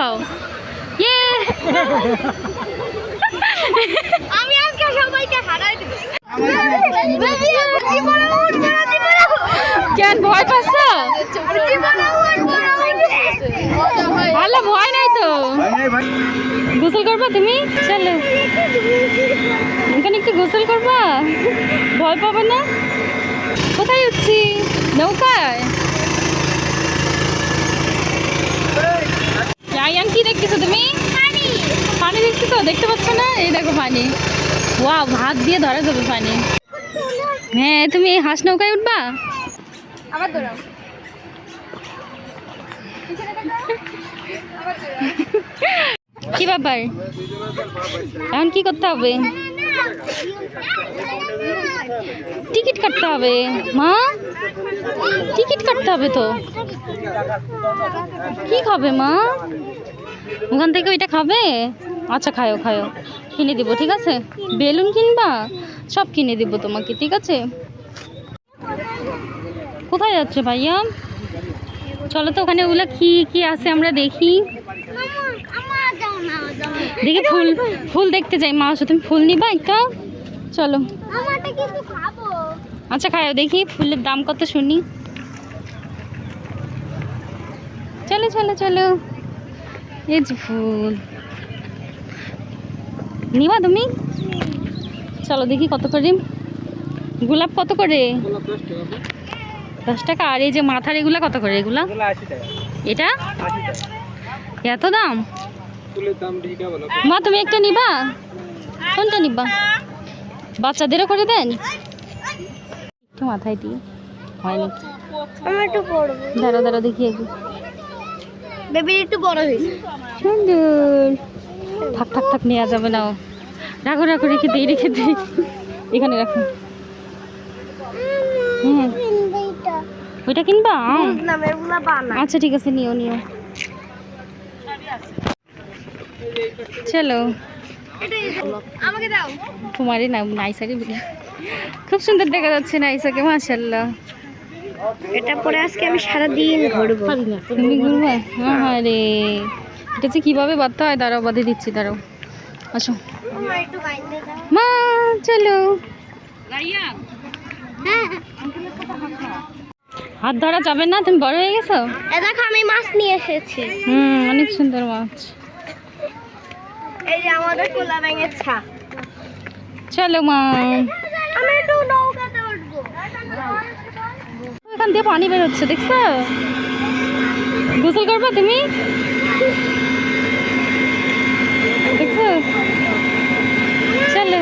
ইয়ে আমি আজকে সবাইকে হারাই কেন, ভয় পাচ্ছ? ভালো, ভয় নাই তো? গোসল করবা তুমি? চলো। এখানে একটু গোসল করবা? ভয় পাবে না? কোথায় উঠছি নৌকায় আয়ান কি দেখতেছো তুমি? পানি দেখতেছো? দেখতে পাচ্ছ না? এই দেখো পানি ওয়া ভাত দিয়ে ধরা যাবে পানি হ্যাঁ তুমি হাঁস নৌকায় উঠবা? আবার দৌড়াও কি ব্যাপার? এখন কি করতে হবে? টিকিট কাটতে হবে। মা? টিকিট কাটতে হবে তো। কি খাবে মা? ওখান থেকে ওইটা খাবে? আচ্ছা খায়ো খায়ো। কিনে দিব, ঠিক আছে? বেলুন কিনবা? সব কিনে দিব তোমাকে, ঠিক আছে? কোথায় যাচ্ছে ভাইয়া? চলো তো ওখানে ওগুলো কি কি আছে আমরা দেখি। দেখি ফুল ফুল দেখতে যাই। মা আসো তুমি ফুল নিবা একটা। চলো। আমারটা কিন্তু খাব। আচ্ছা খাও দেখি ফুলের দাম কত শুনি। চলো চলো চলো। এই যে ফুল। নিবা তুমি? চলো দেখি কত করে। গোলাপ কত করে? দশ টাকা। আর এই যে মাথার এগুলা কত করে এগুলা? এটা? এত দাম? মা তুমি একটা নিবা? কোনটা নিবা? বাচ্চাদেরও করে দেন? একটু মাথায় দিই। হয়নি আমার একটু পড়ব দাঁড়া দাঁড়া দেখি একটু বেবি একটু বড় হয়েছে সুন্দর। থাক থাক থাক নেওয়া যাবে না ও। রাখো রাখো রেখে দিই রেখে দিই। এখানে রাখো। হ্যাঁ ওইটা কিনবা? আচ্ছা ঠিক আছে নিও নিও। চলো। আমাকে দাও। তোমারই না নাইসাকে বলি। খুব সুন্দর দেখা যাচ্ছে নাইসাকে মাশাল্লাহ এটা পরে আজকে আমি সারা দিন ঘুরবো তুমি ঘুরবা? হ্যাঁ রে এটা যে কীভাবে বাঁধতে হয় দাঁড়াও বাঁধে দিচ্ছি দাঁড়াও। আসো। মা চলো। হ্যাঁ। হাত ধরা যাবে না? তুমি বড় হয়ে গেছো? দেখো আমি মাছ নিয়ে এসেছি। হুম অনেক সুন্দর মাছ। এই যে আমাদের কোলা ব্যাঙের ছা। চলো মা। আমি একটু নৌকাতে উঠবো। এখান দিয়ে পানি বের হচ্ছে দেখছ? গোসল করবা তুমি? দেখছ? চলো।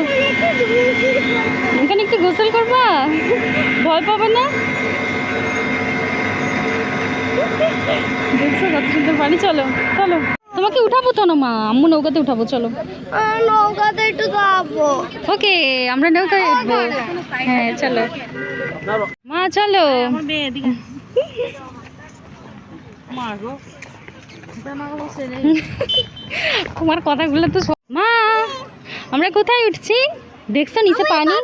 এখানে একটু গোসল করবা? ভয় পাবে না? দেখছ কত সুন্দর পানি চলো চলো। তোমাকে উঠাবো তো না মা? আম্মু নৌকাতে উঠাবো চলো। নৌকাতে একটু যাব। ওকে আমরা নৌকায় উঠবো। হ্যাঁ চলো। মা চলো। তোমার কথাগুলো তো মা আমরা কোথায় উঠছি? দেখছ নিচে পানি?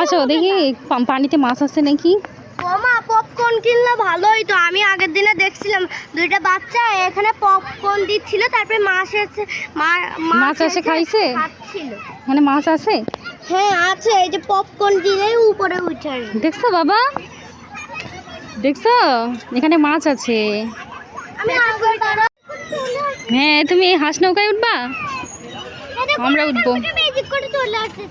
আসো দেখি পানিতে মাছ আছে নাকি? ওমা পপকর্ন কিনলে ভালো হইতো। আমি আগের দিনে দেখছিলাম দুইটা বাচ্চা এখানে পপকর্ন দিচ্ছিল তারপরে মাছ এসে মাছ এসে খাইছে? মানে মাছ আছে? হ্যাঁ আছে এই যে পপকর্ন দিলেই উপরে উঠে দেখছ বাবা? দেখছ? এখানে মাছ আছে। হ্যাঁ তুমি হাঁস নৌকায় উঠবা? আমরা উঠবো ম্যাজিক করে চলে আসছে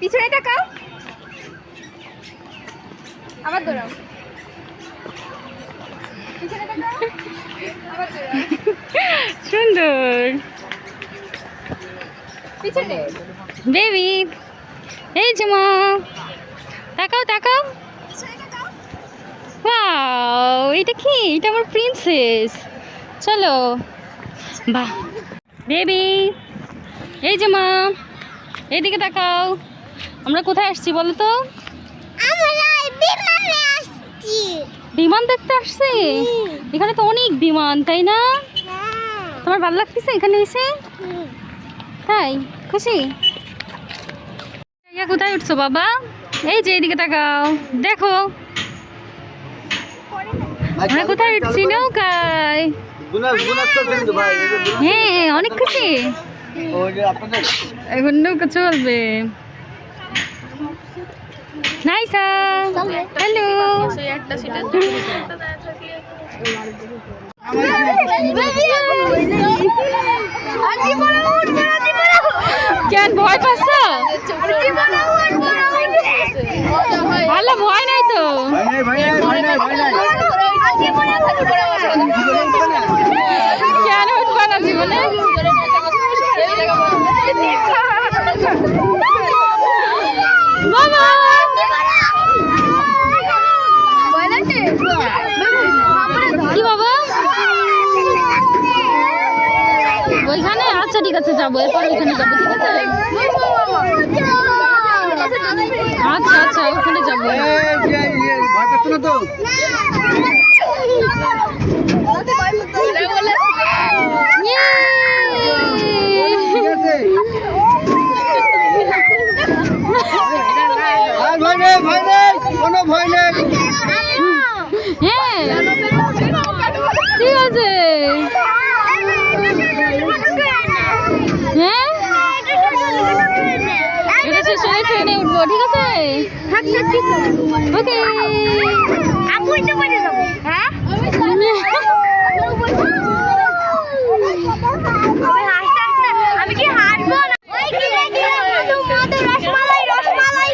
পিছনে তাকাও। আবার দৌড়াও। সুন্দর। পিছনে। বেবি এই যে মা। তাকাও তাকাও। ওয়াও এটা কি? এটা আমার প্রিন্সেস। চলো। বাহ। বেবি এই যে মা। এইদিকে তাকাও। আমরা কোথায় আসছি বলো তো আমরা বিমান দেখতে আসছে? এখানে তো অনেক বিমান তাই না? তোমার ভালো লাগতেছে এখানে এসে? তাই খুশি? কোথায় উঠছো বাবা? এই যে এইদিকে তাকাও দেখো। আমরা কোথায় উঠছি নৌকায়? হ্যাঁ অনেক খুশি। এখন নৌকা চলবে। নাইসা হ্যালো কেন ভয় পাচ্ছ? ভালো ভয় নাই তো। কেন উঠবা না জীবনে বাবা কি বাবা ওইখানে আচ্ছা যাব এরপর ওইখানে যাব ঠিক আছে আচ্ছা আচ্ছা ওখানে যাব ইয়ে! কোনো ভয় নেই হ্যাঁ ঠিক আছে হ্যাঁ এটা শেষ হলে ঠিক আছে? ওকে। আমি কি হাঁটবো না? রসমালাই রসমালাই।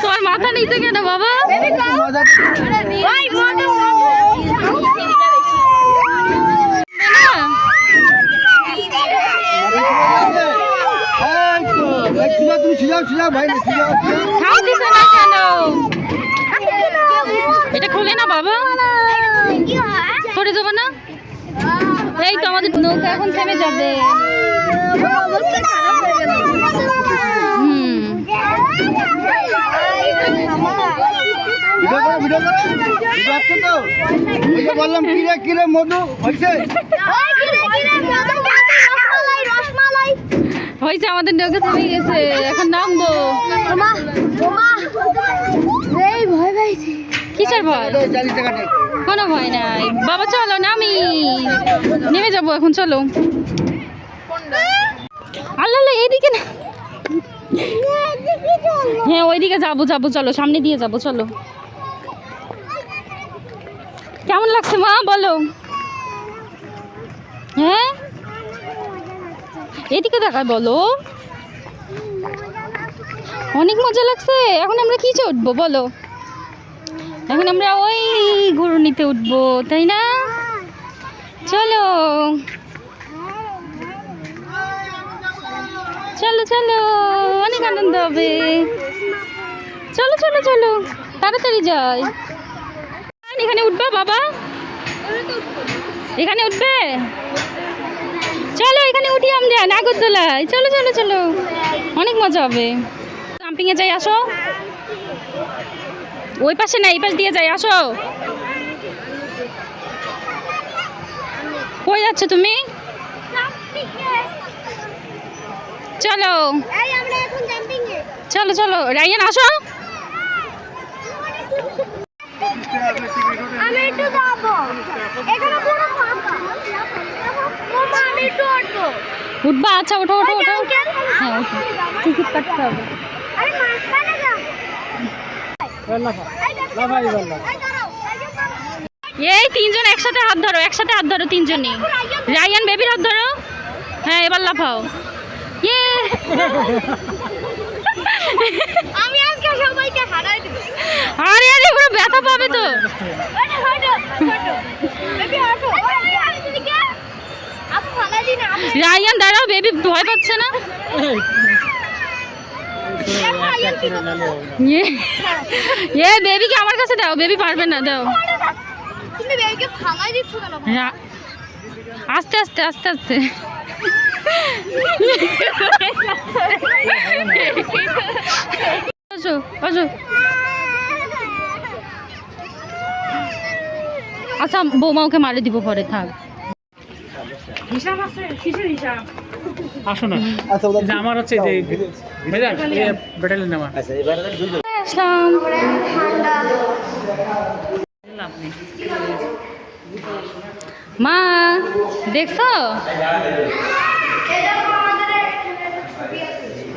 তোমার মাথা নিচে কেন বাবা মজা ওই মধু না এই তো, এই সিজা, তুমি সিজাও সিজাও ভাই না সিজাও। খাও দিছে না কেন? এটা খোলে না বাবা। পড়ে যাব না? এই তো আমাদের নৌকা এখন থেমে যাবে। হুম। ভিডিও করো ভিডিও করো। তো? বললাম কিরে কিরে মধু? হয়েছে হয়েছে আমাদের নৌকা থেমে গেছে। এখন নামবো। কিসের ভয় চালিশ টাকা নেই কোনো ভয় নাই। বাবা চলো নামি। নেমে যাব এখন চলো। আল্লাহ এইদিকে না। হ্যাঁ ওইদিকে যাব যাব চলো। সামনে দিয়ে যাব চলো। কেমন লাগছে মা বলো। হ্যাঁ? এদিকে দেখায় বলো। অনেক মজা লাগছে। এখন আমরা কি উঠবো বলো? এখন আমরা ওই ঘুরুনিতে উঠবো, তাই না? চলো। চলো চলো। অনেক আনন্দ হবে। চলো চলো চলো। তাড়াতাড়ি যাই। এখানে উঠবে বাবা? এখানে উঠবে? চলো, এখানে উঠি আমরা নাগরদোলায় চলো চলো চলো। অনেক মজা হবে। জাম্পিংয়ে যাই, আসো। ওই পাশে না, এই পাশ দিয়ে যাই, আসো। কই যাচ্ছ তুমি? চলো। চলো চলো। রাইয়ান আসো। আমি একটু যাব। এখানে আমি একটু উঠবো উঠবা? আচ্ছা ওঠো ওঠো ওঠো। হ্যাঁ ওঠো। টিকিট কাটতে হবে। আরে মাঝখানে যাও এই তিনজন একসাথে হাত ধরো একসাথে হাত ধরো তিনজনই রায়ান বেবির হাত ধরো। হ্যাঁ এবার লাফাও। ইয়ে! আমি আজকে সবাইকে হারাই দিব। আরে আরে ওরা ব্যথা পাবে তো। হাঁটো হাঁটো বেবি আপু রায়ান, দাঁড়াও বেবি ভয় পাচ্ছে না? ইয়ে এ বেবিকে আমার কাছে দাও বেবি পারবে না, দাও। আস্তে আস্তে আস্তে আস্তে। আসো আসো। আচ্ছা বৌমা ওকে মারে দিব পরে, থাক। হিসাব আছে? কিসের হিসাব? আসো না। আচ্ছা আমার হচ্ছে যে ভাইজান ব্যাটালিয়ন আমার। আসলাম। মা দেখছ?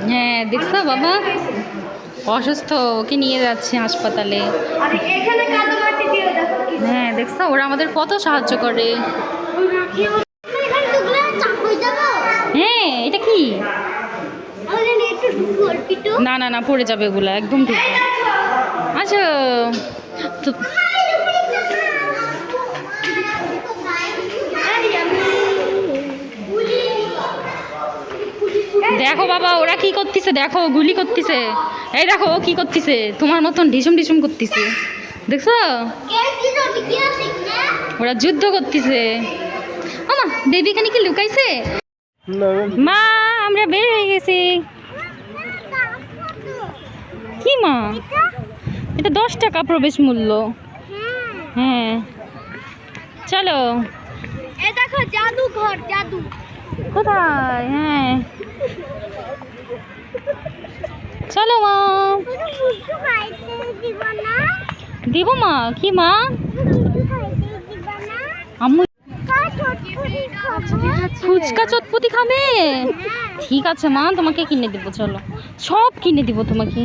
হ্যাঁ দেখছ বাবা? অসুস্থ ওকে নিয়ে যাচ্ছে হাসপাতালে। আর এখানে কাদা মাটি দিয়ে দেখো কি। হ্যাঁ দেখছ? ওরা আমাদের কত সাহায্য করে এখানে টুকরা চাপ হয়ে যাব হ্যাঁ এটা কি আমাদের নিয়ে একটু অল্পিটু না না না পড়ে যাবে এগুলা একদম ঠিক। আচ্ছা তো দেখো বাবা ওরা কি করতেছে? দেখো গুলি করতেছে। এই দেখো ও কি করতেছে? তোমার মতন ঢিসুম ঢিসুম করতেছে। দেখছ? ওরা যুদ্ধ করতেছে। আমা দেবী এখানে কি লুকাইছে? মা আমরা বের হয়ে গেছি। মা? এটা দশ টাকা প্রবেশ মূল্য। হ্যাঁ। চলো। দেখো জাদু জাদু। কোথায়? হ্যাঁ। চলো মা। দিব মা। কি মা? ফুচকা চটপটি খাবে। ঠিক আছে মা তোমাকে কিনে দেবো চলো। সব কিনে দিব তোমাকে।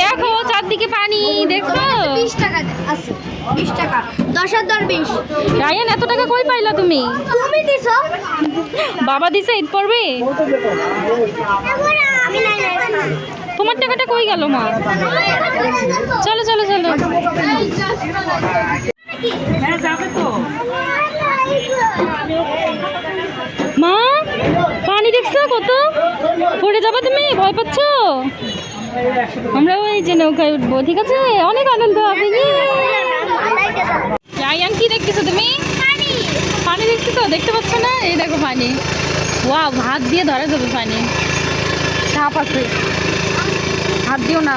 দেখো চারদিকে পানি দেখছ? বিশ টাকা আছে বিশ টাকা। দশ আর দশ বিশ। রায়ান এত টাকা কই পাইলা তুমি? তুমি দিছো। বাবা দিছে ঈদ পড়বে? তোমার টাকাটা কই গেল মা? চলো চলো চলো। মা পানি দেখছ কত? পড়ে যাবে তুমি? ভয় পাচ্ছ? আমরা ওই যে নৌকায় উঠবো ঠিক আছে? অনেক আনন্দ হবে রায়ান কি দেখতেছো তুমি? পানি দেখতেছো দেখতে পাচ্ছ না? এই দেখো পানি। ওয়া হাত দিয়ে ধরা যাবে পানি। সাপ আছে। হাত দিও না।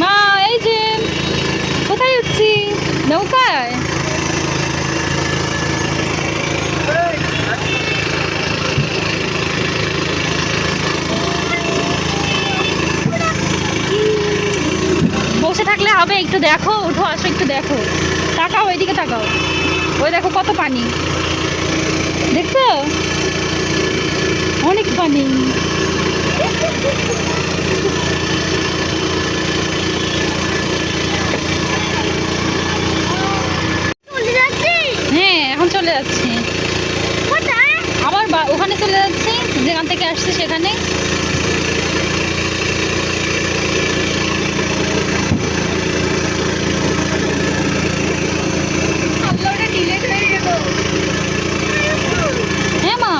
মা এই যে কোথায় উঠছি নৌকায়? একটু দেখো উঠো আসো একটু দেখো। তাকাও ওইদিকে তাকাও। ওই দেখো কত পানি। দেখছ? অনেক পানি। হ্যাঁ এখন চলে যাচ্ছি। আবার ওখানে চলে যাচ্ছি যেখান থেকে আসছি সেখানে হ্যাঁ মা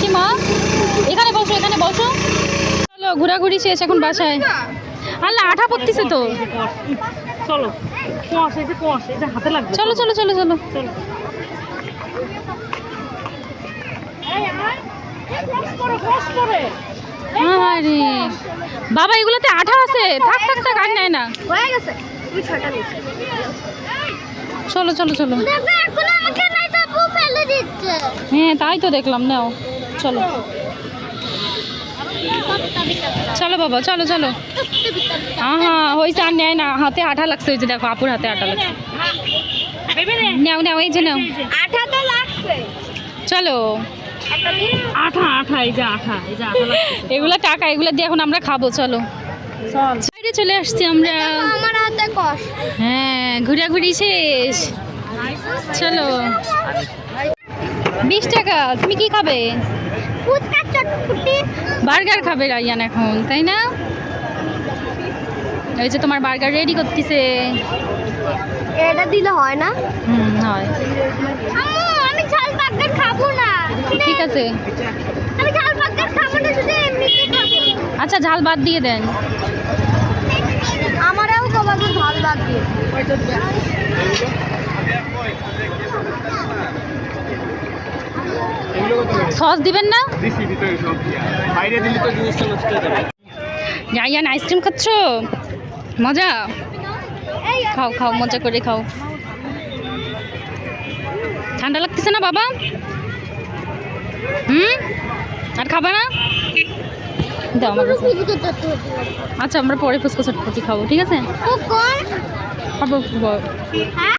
কি মা এখানে বসো এখানে বসো চলো ঘোরাঘুরি শেষ এখন বাসায়। আল্লাহ আঠা পড়তেছে তো। চলো চলো চলো। চলো চলো চলো। আরে বাবা এগুলোতে আঠা আছে। থাক থাক থাক আর নেয় না। হয়ে চলো চলো চলো। নাই হ্যাঁ তাই তো দেখলাম নাও। চলো। চলো বাবা চলো চলো। আহা হয়েছে আর নেয় না। হাতে আঠা লাগছে ওই যে দেখো আপুর হাতে আঠা লাগছে। নেও নেও এই যে নাও। আঠা তো লাগছে চলো। আঠা আঠা এই যে আঠা এই যে আঠা এগুলো টাকা এগুলো দিয়ে এখন আমরা খাব চলো। চল। বাইরে চলে আসছি আমরা। আমার হাতে কষ হ্যাঁ ঘোরাঘুরি শেষ। চলো। বিশ টাকা তুমি কি খাবে? বার্গার খাবে রাইয়ান এখন তাই না? ওই যে তোমার বার্গার রেডি করতেছে। এটা দিলে হয় না? হুম হয়। আম্মু আমি ঝাল বার্গার খাব না। ঠিক আছে। আমি ঝাল বার্গার খাব না শুধু এমনিতে খাব। আচ্ছা ঝাল বাদ দিয়ে দেন। আমারও কবাবে ঝাল বাদ দিয়ে। সস দিবেন না? বাইরে দিলে তো জিনিসটা নষ্ট হয়ে যাবে। জায়ান আইসক্রিম খাচ্ছ? মজা? খাও খাও মজা করে খাও। ঠান্ডা লাগতেছে না বাবা? হুম? আর খাবে না? দাও আমার আচ্ছা আমরা পরে ফুচকা চটপটি খাব ঠিক আছে? কোন খাব। হ্যাঁ?